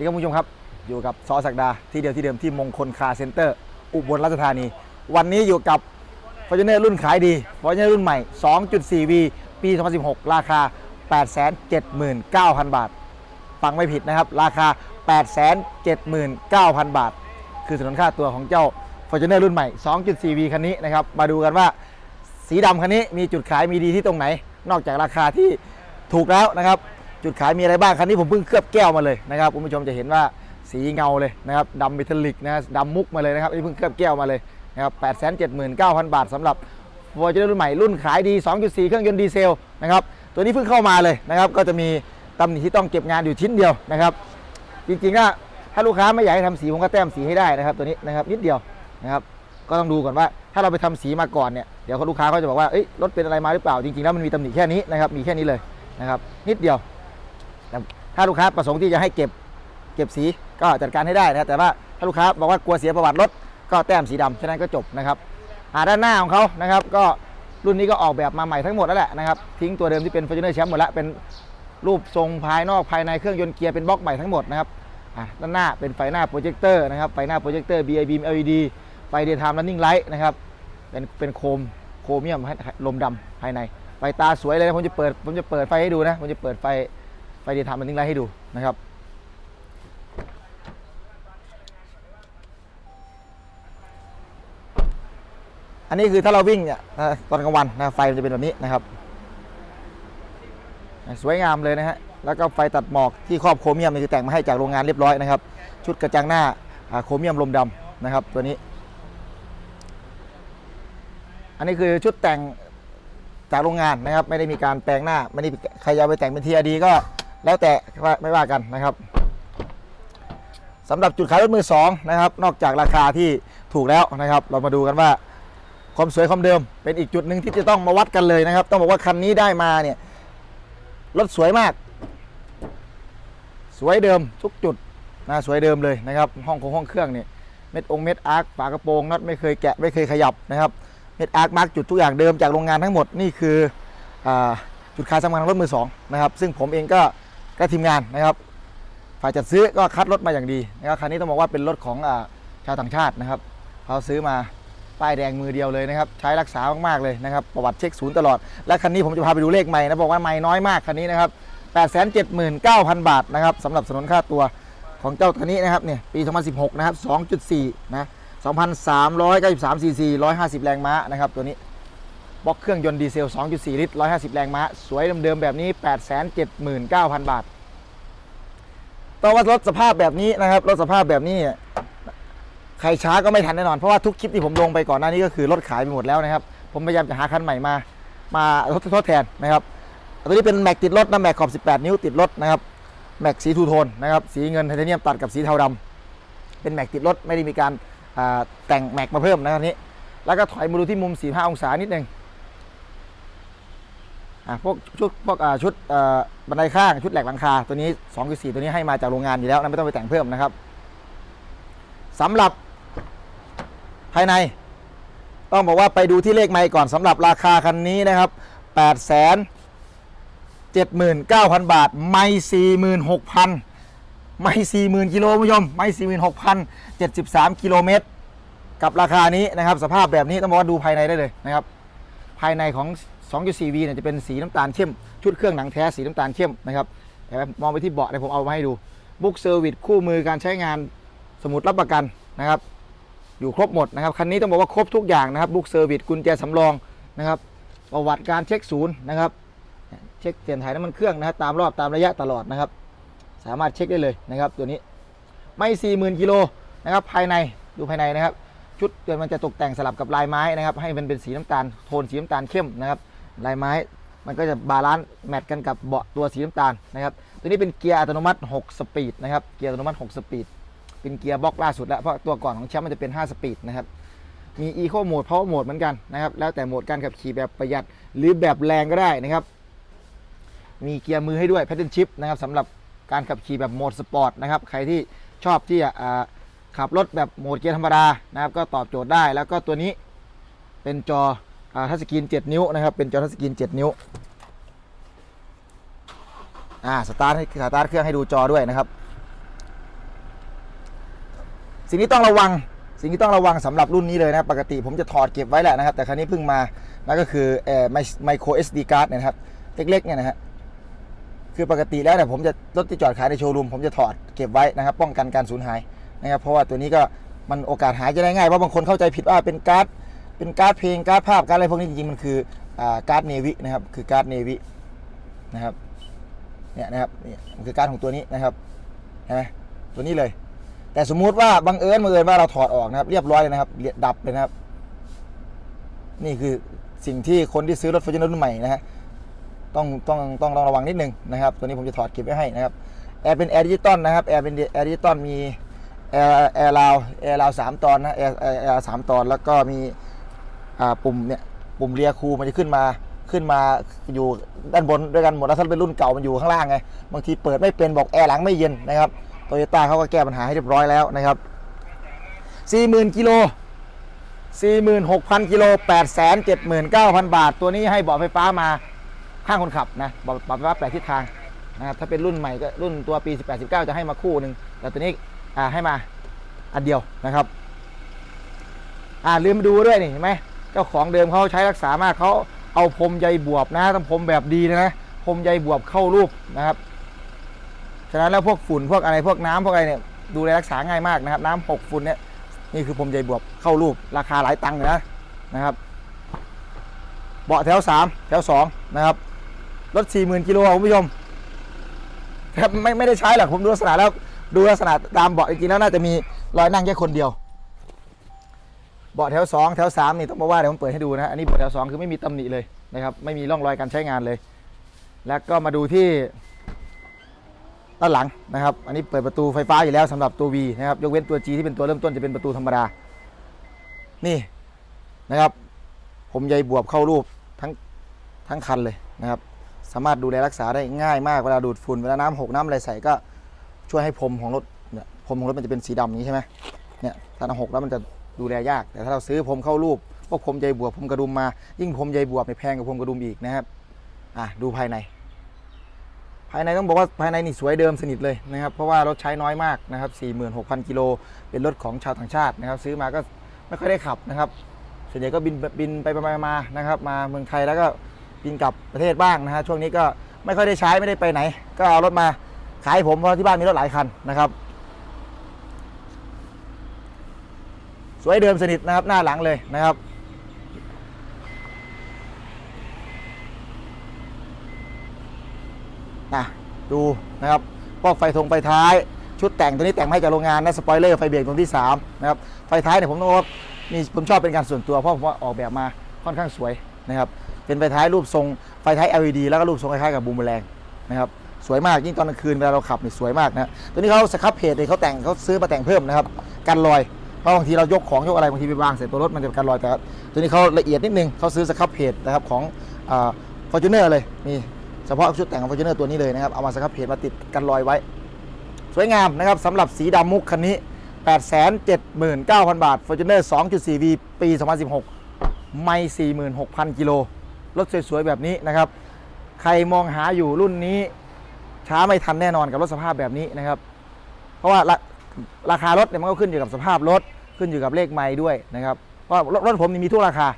ดีครับคุณผู้ชมครับ อยู่กับซอสักดาที่เดียวที่เดิมที่มงคลคาร์เซ็นเตอร์ อุบลราชธานี วันนี้อยู่กับ f o r t u n e r รุ่นขายดี f o r t u n e r รุ่นใหม่ 2.4V ปี 2016 ราคา 879,000 บาท ฟังไม่ผิดนะครับ ราคา 879,000 บาท คือสนนค่าตัวของเจ้า f o r t u n e r รุ่นใหม่ 2.4V คันนี้นะครับ มาดูกันว่าสีดำคันนี้มีจุดขายมีดีที่ตรงไหน นอกจากราคาที่ถูกแล้วนะครับ จุดขายมีอะไรบ้างคันนี้ผมเพิ่งเคลือบแก้วมาเลยนะครับคุณผู้ชมจะเห็นว่าสีเงาเลยนะครับดำเมทัลลิกนะดำมุกมาเลยนะครับอันี่เพิ่งเคลือบแก้วมาเลยนะครับ879,000บาทสำหรับ f o r t u n e r รุ่นใหม่รุ่นขายดี 2.4 เครื่องยนต์ดีเซลนะครับตัวนี้เพิ่งเข้ามาเลยนะครับก็จะมีตำหนิที่ต้องเก็บงานอยู่ชิ้นเดียวนะครับจริงๆก็ถ้าลูกค้าไม่อยากให้ทำสีผมก็แต้มสีให้ได้นะครับตัวนี้นะครับนิดเดียวนะครับก็ต้องดูก่อนว่าถ้าเราไปทำสีมาก่อนเนี่ยเดี๋ยวลูกค้าเขาจะบอกว่าเอ้ยรถเป็นอะไรมาหรือเปล่าจริงๆแล้วมันมีตำหนิแค่นี้นะครับมีแค่นี้เลยนะครับนิดเดียว ถ้าลูกค้าประสงค์ที่จะให้เก็บเก็บสีก็จัดการให้ได้นะแต่ว่าถ้าลูกค้าบอกว่ากลัวเสียประวัติรถก็แต้มสีดำฉะนั้นก็จบนะครับอ่าด้านหน้าของเขานะครับก็รุ่นนี้ก็ออกแบบมาใหม่ทั้งหมดแล้วแหละนะครับทิ้งตัวเดิมที่เป็น Fortuner Champ หมดแล้วเป็นรูปทรงภายนอกภายในเครื่องยนต์เกียร์เป็นบล็อกใหม่ทั้งหมดนะครับอะด้านหน้าเป็นไฟหน้าโปรเจคเตอร์นะครับไฟหน้าโปรเจคเตอร์ BI beam LED ไฟ daytime running light นะครับเป็นเป็นโคมโครเมียมให้ลมดำภายในไฟตาสวยเลยนะผมจะเปิดผมจะเปิดไฟให้ดูนะผมจะเปิดไฟ ไฟ daytime running light ให้ดูนะครับ อันนี้คือถ้าเราวิ่งเนี่ยตอนกลางวันนะไฟมันจะเป็นแบบนี้นะครับ สวยงามเลยนะฮะแล้วก็ไฟตัดหมอกที่ครอบโครเมียมนี่คือแต่งมาให้จากโรงงานเรียบร้อยนะครับ ชุดกระจังหน้าโครเมียมลมดำนะครับ ตัวนี้ อันนี้คือชุดแต่งจากโรงงานนะครับ ไม่ได้มีการแปลงหน้าไม่ได้ใครจะไปแต่งเป็นทีอดีก็ แล้วแต่ว่าไม่ว่ากันนะครับสำหรับจุดขายรถมือสองนะครับ นอกจากราคาที่ถูกแล้วนะครับ เรามาดูกันว่าความสวยความเดิม เป็นอีกจุดหนึ่งที่จะต้องมาวัดกันเลยนะครับ ต้องบอกว่าคันนี้ได้มาเนี่ยรถสวยมาก สวยเดิมทุกจุดนะสวยเดิมเลยนะครับ ห้องของห้องเครื่องเนี่ยเม็ดองเม็ดอาร์คฝากระโปรงน็อตไม่เคยแกะไม่เคยขยับนะครับเม็ดอาร์คมาร์กจุดทุกอย่างเดิมจากโรงงานทั้งหมดนี่คืออาจุดขายสำคัญของรถมือสองนะครับ ซึ่งผมเองก็ ก็ทีมงานนะครับ ฝ่ายจัดซื้อก็คัดรถมาอย่างดีนะครับคันนี้ต้องบอกว่าเป็นรถของอชาวต่างชาตินะครับเขาซื้อมาป้ายแดงมือเดียวเลยนะครับ ใช้รักษามากๆเลยนะครับ ประวัติเช็คศูนย์ตลอด และคันนี้ผมจะพาไปดูเลขใหม่นะบอกว่าใหม่น้อยมากคันนี้นะครับ879,000 บาทนะครับสำหรับสนนค่าตัวของเจ้าคันนี้นะครับเนี่ยปี 2016 นะครับ 2.4 นะ 2,393 cc 150 แรงม้านะครับตัวนี้ บล็อกเครื่องยนต์ดีเซล 2.4 ลิตร 150 แรงม้า สวยเดิมๆแบบนี้ 879,000 บาท ต่อว่ารถสภาพแบบนี้นะครับ รถสภาพแบบนี้ ใครช้าก็ไม่ทันแน่นอน เพราะว่าทุกคลิปที่ผมลงไปก่อนหน้านี้ก็คือรถขายไปหมดแล้วนะครับ ผมพยายามจะหาคันใหม่มา มาทดแทนนะครับ ตัวนี้เป็นแม็กติดรถนะแม็กขอบ 18 นิ้วติดรถนะครับแม็กสีทูโทนนะครับ สีเงินไทเทเนียมตัดกับสีเทาดำเป็นแม็กติดรถไม่ได้มีการแต่งแม็กมาเพิ่มนะครับนี้ แล้วก็ถอยมาดูที่มุม 45 องศานิดนึงอะ พวกชุดพวกชุดบันไดข้างชุดแหลกหลังคา ตัวนี้2 4ตัวนี้ให้มาจากโรงงานอยู่แล้วนะไม่ต้องไปแต่งเพิ่มนะครับสำหรับภายใน ต้องบอกว่าไปดูที่เลขไมค์ก่อนสำหรับราคาคันนี้นะครับ8 0 0 0 79,000 บาท ไม่46,000 ไม่ 40,000กิโลคุณผู้ชมไม่46,000 73 กิโลเมตร กับราคานี้นะครับ สภาพแบบนี้ต้องบอกว่าดูภายในได้เลยนะครับ ภายในของ 2.4V เนี่ยจะเป็นสีน้ำตาลเข้ม ชุดเครื่องหนังแท้สีน้ำตาลเข้มนะครับมองไปที่เบาะเนี่ยผมเอามาให้ดูบุ๊กเซอร์วิสคู่มือการใช้งานสมุดรับประกันนะครับ อยู่ครบหมดนะครับคันนี้ต้องบอกว่าครบทุกอย่างนะครับบุ๊กเซอร์วิสกุญแจสำรองนะครับประวัติการเช็คศูนย์นะครับเช็คเปลี่ยนถ่ายน้ำมันเครื่องนะครับตามรอบตามระยะตลอดนะครับ สามารถเช็คได้เลยนะครับตัวนี้ไม่40,000กิโลนะครับภายในดูภายในนะครับ ชุดเดี๋ยวมันจะตกแต่งสลับกับลายไม้นะครับ ให้มันเป็นสีน้ำตาลโทนสีน้ำตาลเข้มนะครับ ลายไม้ มันก็จะบาลานซ์แมทกันกับเบาะตัวสีน้ำตาลนะครับ ตัวนี้เป็นเกียร์อัตโนมัติ 6 สปีดนะครับ เกียร์อัตโนมัติ 6 สปีด เป็นเกียร์บล็อกล่าสุดแล้ว เพราะตัวก่อนของแชมป์มันจะเป็น 5 สปีดนะครับ มี Eco Mode Power Mode เหมือนกันนะครับ แล้วแต่โหมดการขับขี่แบบประหยัดหรือแบบแรงก็ได้นะครับ มีเกียร์มือให้ด้วย Pattern Shift นะครับสำหรับการขับขี่แบบโหมดสปอร์ตนะครับ ใครที่ชอบที่จะขับรถแบบโหมดเกียร์ธรรมดานะครับ ก็ตอบโจทย์ได้ แล้วก็ตัวนี้เป็นจอ ทัชสกรีน 7 นิ้วนะครับ เป็นจอทัชสกรีน 7 นิ้ว อ่า สตาร์ทให้สตาร์ทเครื่องให้ดูจอด้วยนะครับ สิ่งที่ต้องระวัง สิ่งที่ต้องระวังสำหรับรุ่นนี้เลยนะ ปกติผมจะถอดเก็บไว้แหละนะครับ แต่ครั้นี้เพิ่งมา นั่นก็คือเอ่อไมโคร SD card เนี่ยนะครับ เล็กๆเนี่ยนะฮะ คือปกติแล้วเนี่ยผมจะรถที่จอดขายในโชว์รูมผมจะถอดเก็บไว้นะครับ ป้องกันการสูญหายนะครับ เพราะว่าตัวนี้ก็มันโอกาสหายจะได้ง่ายเพราะบางคนเข้าใจผิดว่าเป็นการ์ด เป็นการ์ดเพลงการ์ดภาพการ์ดอะไรพวกนี้จริงๆมันคืออการ์ดเนวินะครับคือการ์ดเนวินะครับเนี่ยนะครับเนี่ยมันคือการ์ดของตัวนี้นะครับนไหมตัวนี้เลย แต่สมมุติว่าบังเอิญบังเอิญว่าเราถอดออกนะครับ เรียบร้อยเลยนะครับเรียดับเลยนะครับ นี่คือสิ่งที่คนที่ซื้อรถฟอร์จูเนอร์รุ่นใหม่นะฮะต้องต้องต้องต้องระวังนิดนึงนะครับ ตัวนี้ผมจะถอดเก็บไว้ให้นะครับแอร์เป็นแอร์ดิจิตอลนะครับแอร์เป็นแอร์ดิจิตอลมีแอร์แอร์ราวแอร์ราวสามตอนนะแอร์แอร์สามตอนแล้วก็มี ปุ่มเนี่ยปุ่มเรียคูมันจะขึ้นมาขึ้นมาอยู่ด้านบนด้วยกันหมดแล้วถ้าเป็นรุ่นเก่ามันอยู่ข้างล่างไงบางทีเปิดไม่เป็นบอกแอร์หลังไม่เย็นนะครับโตโยต้าเขาก็แก้ปัญหาให้เรียบร้อยแล้วนะครับ 40,000กิโล46,000กิโล879,000 บาท ตัวนี้ให้เบาะไฟฟ้ามาข้างคนขับนะเบาะไฟฟ้าแปดทิศทางนะครับถ้าเป็นรุ่นใหม่ก็รุ่นตัวปี 18 19 จะให้มาคู่หนึ่งแต่ตัวนี้ให้มาอันเดียวนะครับ อ่าลืมดูด้วยนี่เห็นไหม เจ้าของเดิมเขาใช้รักษามากเขาเอาพรมใยบวบนะต้องพรมแบบดีนะพรมใยบวบเข้ารูปนะครับฉะนั้นแล้วพวกฝุ่นพวกอะไรพวกน้ำพวกอะไรเนี่ยดูแลรักษาง่ายมากนะครับ น้ำหกฝุ่นเนี่ยนี่คือพรมใยบวบเข้ารูปราคาหลายตังค์เลยนะนะครับเบาะแถว 3 แถว 2 นะครับ รถ 40,000กิโลคุณผู้ชมแทบไม่ไม่ได้ใช้หรอกผมดูลักษณะแล้วดูลักษณะตามเบาะจริงๆแล้วน่าจะมีรอยนั่งแค่คนเดียว บาะแถว 2 แถว 3 นี่ต้องบอกว่าเดี๋ยวผมเปิดให้ดูนะอันนี้เบาะแถว 2 คือไม่มีตำหนิเลยนะครับไม่มีร่องรอยการใช้งานเลย แล้วก็มาดูที่ด้านหลังนะครับ อันนี้เปิดประตูไฟฟ้าอยู่แล้วสำหรับตัว V นะครับยกเว้นตัว G ที่เป็นตัวเริ่มต้นจะเป็นประตูธรรมดา นี่นะครับ ผมใยบวบเข้ารูปทั้งทั้งคันเลยนะครับ สามารถดูแลรักษาได้ง่ายมากเวลาดูดฝุ่นเวลาน้ำหกน้ำอะไรใส่ก็ช่วยให้พรมของรถเนี่ยพรมของรถมันจะเป็นสีดำอย่านี้ใช่ไหมเนี่ยถ้าน้ำหกแล้วมันจะ ดูแลยาก แต่ถ้าเราซื้อพรมเข้ารูปพวกพรมใยบวบพรมกระดุมมา ยิ่งพรมใยบวบเนี่ยแพงกว่าพรมกระดุมอีกนะครับอะดูภายใน ภายในต้องบอกว่าภายในนี่สวยเดิมสนิทเลยนะครับเพราะว่ารถใช้น้อยมากนะครับ46,000กิโลเป็นรถของชาวต่างชาตินะครับ ซื้อมาก็ไม่ค่อยได้ขับนะครับส่วนใหญ่ก็บินบินไปไปมานะครับ มาเมืองไทยแล้วก็บินกลับประเทศบ้างนะฮะช่วงนี้ก็ไม่ค่อยได้ใช้ไม่ได้ไปไหน ก็เอารถมาขายให้ผมเพราะที่บ้านมีรถหลายคันนะครับ สวยเดิมสนิทนะครับหน้าหลังเลยนะครับ นะดูนะครับพวกไฟทงไฟท้าย ชุดแต่งตัวนี้แต่งมาให้จากโรงงานนะสปอยเลอร์ไฟเบรกตรงที่3นะครับไฟท้ายเนี่ยผมต้องว่านี่ผมชอบเป็นการส่วนตัวเพราะผมว่าออกแบบมาค่อนข้างสวยนะครับเป็นไฟท้ายรูปทรงไฟท้าย LED แล้วก็รูปทรงคล้ายๆกับบูมเมอแรงนะครับสวยมากยิ่งตอนกลางคืนเวลาเราขับนี่สวยมากนะตัวนี้เขาสครับเพจเลยเขาแต่งเขาซื้อมาแต่งเพิ่มนะครับกันรอย เพราะบางทีเรายกของยกอะไรบางทีไปวางใส่ตัวรถมันจะกันรอยแต่ตัวนี้เขาละเอียดนิดนึงเขาซื้อสครับเพจนะครับของฟอร์จูเนอร์เลยนี่เฉพาะชุดแต่งของ f o r t u n e r ตัวนี้เลยนะครับเอามาสครับเพจมาติดกันรอยไว้ สวยงามนะครับสำหรับสีดำมุกคันนี้ 879,000 บาท Fortuner 2.4V ปี 2016 ไม่ 46,000 กิโล รถสวยๆ แบบนี้นะครับ ใครมองหาอยู่รุ่นนี้ ช้าไม่ทันแน่นอนกับรถสภาพแบบนี้นะครับ เพราะว่าราคารถเนี่ยมันก็ขึ้นอยู่กับสภาพรถ ขึ้นอยู่กับเลขไม้ด้วยนะครับเพราะรถรถผมนี่มีทุกราคา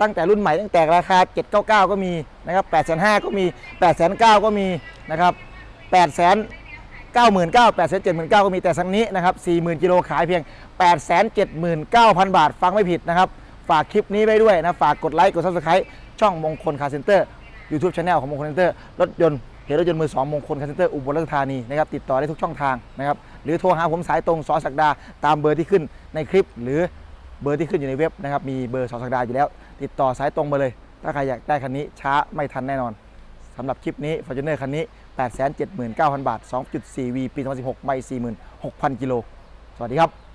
ตั้งแต่รุ่นใหม่ตั้งแต่ราคา 799 ก็มีนะครับ8,500ก็มี8,900ก็มีนะครับ8 99,000 879,000ก็มีแต่สังนี้นะครับ40,000กิโลขายเพียง 879,000 บาท ฟังไม่ผิดนะครับ ฝากคลิปนี้ไว้ด้วยนะ ฝากกดไลค์ กด Subscribe ช่องมงคลคาร์เซ็นเตอร์ YouTube Channel ของมงคลคาร์เซ็นเตอร์รถยนต์ เหตุรถยนต์มือ2มงคลคาเซ็นเตอร์อุบลราชธานีนะครับติดต่อได้ทุกช่องทางนะครับหรือโทรหาผมสายตรงสอสักดา ตามเบอร์ที่ขึ้นในคลิป หรือเบอร์ที่ขึ้นอยู่ในเว็บนะครับมีเบอร์สอสักดาอยู่แล้ว ติดต่อสายตรงมาเลย ถ้าใครอยากได้คันนี้ช้าไม่ทันแน่นอนสำหรับคลิปนี้ Fortuner คันนี้ 879,000 บาท 2.4V ปี 2016 ไม่ 46,000 กิโล สวัสดีครับ